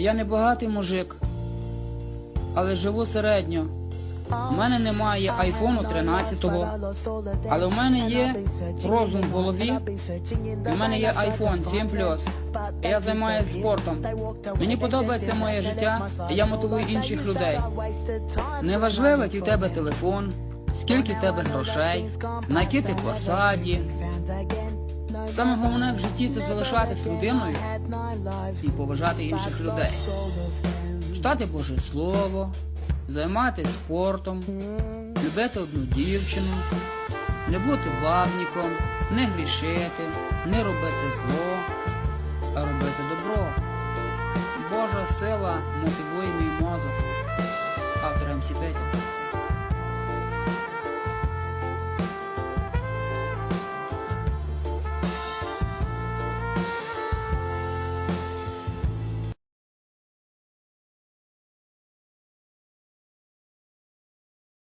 Я не багатий мужик, але живу середньо. У мене немає айфону 13-го, але у мене є розум в голові. У мене є iPhone 7 Plus. Я займаюся спортом. Мені подобається моє життя, і я мотивую інших людей. Неважливо, який в тебе телефон, скільки в тебе грошей, на якій ти посаді. Саме головне в житті це залишатись людиною і поважати інших людей. Читати Боже Слово, займатися спортом, любити одну дівчину, не бути бабніком, не грішити, не робити зло, а робити добро. Божа сила мотивує мій мозок. Автор МС Петя.